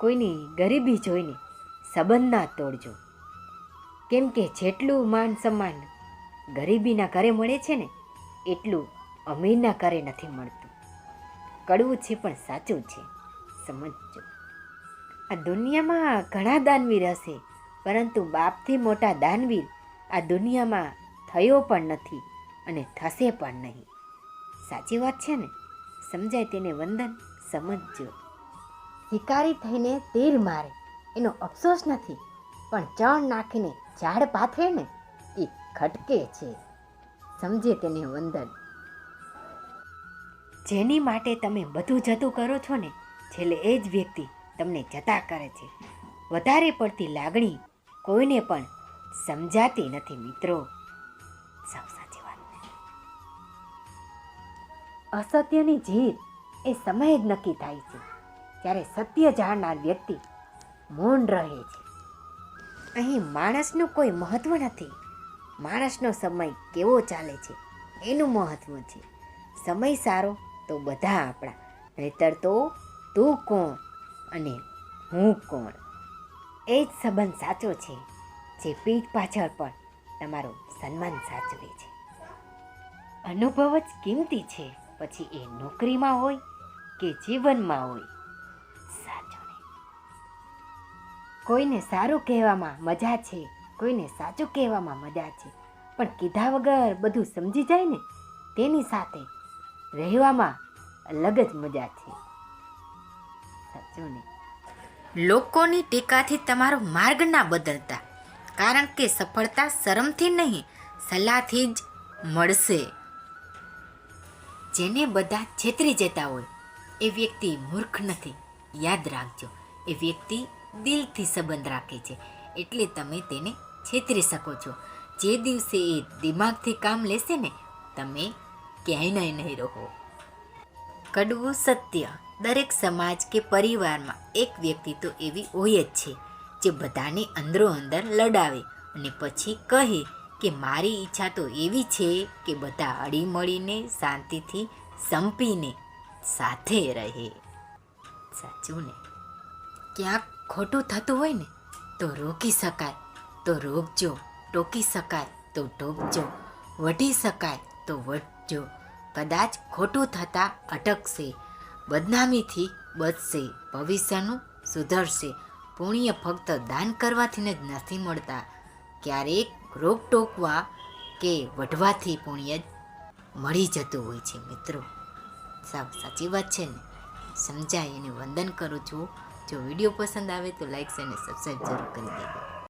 કોઈની ગરીબી જોઈને સંબંધ ના તોડજો. કેમ કે જેટલું માન સન્માન ગરીબીના ઘરે મળે છે ને, એટલું અમીરના ઘરે નથી મળતું. કડવું છે પણ સાચું છે, સમજજો. આ દુનિયામાં ઘણા દાનવીર હશે, પરંતુ બાપથી મોટા દાનવીર આ દુનિયામાં થયો પણ નથી અને થશે પણ નહીં. સાચી વાત છે ને? સમજાય તેને વંદન, સમજજો. શિકારી થઈને તીર મારે. એનો અફસોસ નથી, પણ ચણ નાખીને ઝાડ પાથરે ને એ ખટકે છે. સમજે તેને વંદન. જેની માટે તમે બધું જતું કરો છો ને, છેલ્લે એ જ વ્યક્તિ તમને જતા કરે છે. વધારે પડતી લાગણી કોઈને પણ સમજાતી નથી, મિત્રો. સાવ સાચી વાત. અસત્યની જીત એ સમયે જ નક્કી થાય છે. જ્યારે સત્ય જાણનાર વ્યક્તિ મૌન રહે છે. અહીં માણસનું કોઈ મહત્વ નથી. માણસનો સમય કેવો ચાલે છે, એનું મહત્વ છે. સમય સારો તો બધા આપણા, નહીતર તો તું કોણ અને હું કોણ? એ જ સંબંધ સાચો છે, જે પીઠ પાછળ પણ તમારું સન્માન સાચવે છે. અનુભવ જ કિંમતી છે, પછી એ નોકરીમાં હોય કે જીવનમાં હોય. કોઈને સારું કહેવામાં મજા છે, કોઈને સાચું કહેવામાં મજા છે. પણ કીધા વગર બધું સમજી જાય ને, તેની સાથે રહેવામાં અલગ જ મજા છે. સાચું ને? લોકોની ટીકાથી તમારો માર્ગ ના બદલતા, કારણ કે સફળતા શરમથી નહીં, સલાહથી જ મળશે. જેને બધા છેતરી જતા હોય, એ વ્યક્તિ મૂર્ખ નથી. યાદ રાખજો, એ વ્યક્તિ દિલથી સંબંધ રાખે છે. એટલે તમે તેને છેતરી શકો છો. જે દિવસે એ દિમાગથી કામ લેશે ને, તમે ક્યાંય નહીં રહો. કડવું સત્ય. દરેક સમાજ કે પરિવારમાં એક વ્યક્તિ તો એવી હોય જ છે, જે બધાને અંદરો અંદર લડાવે અને પછી કહે કે મારી ઈચ્છા તો એવી છે કે બધા હળીમળીને શાંતિથી સંપીને સાથે રહે. સાચું ને? ક્યાંક ખોટું થતું હોય ને, તો રોકી શકાય. તો રોકજો, ટોકી શકાય, તો ટોકજો. વઢી શકાય, તો વઢજો. કદાચ ખોટું થતાં અટકશે. બદનામીથી બચશે. ભવિષ્યનું સુધરશે. પુણ્ય ફક્ત દાન કરવાથી જ નથી મળતા. ક્યારેક રોક ટોકવા કે વઢવાથી પુણ્ય મળી જતું હોય છે મિત્રો. સાવ સાચી વાત છે ને. સમજાય એને વંદન કરું છું. જો વીડિયો પસંદ આવે તો લાઇક્સ અને સબસ્ક્રાઈબ જરૂર કરી દેજો.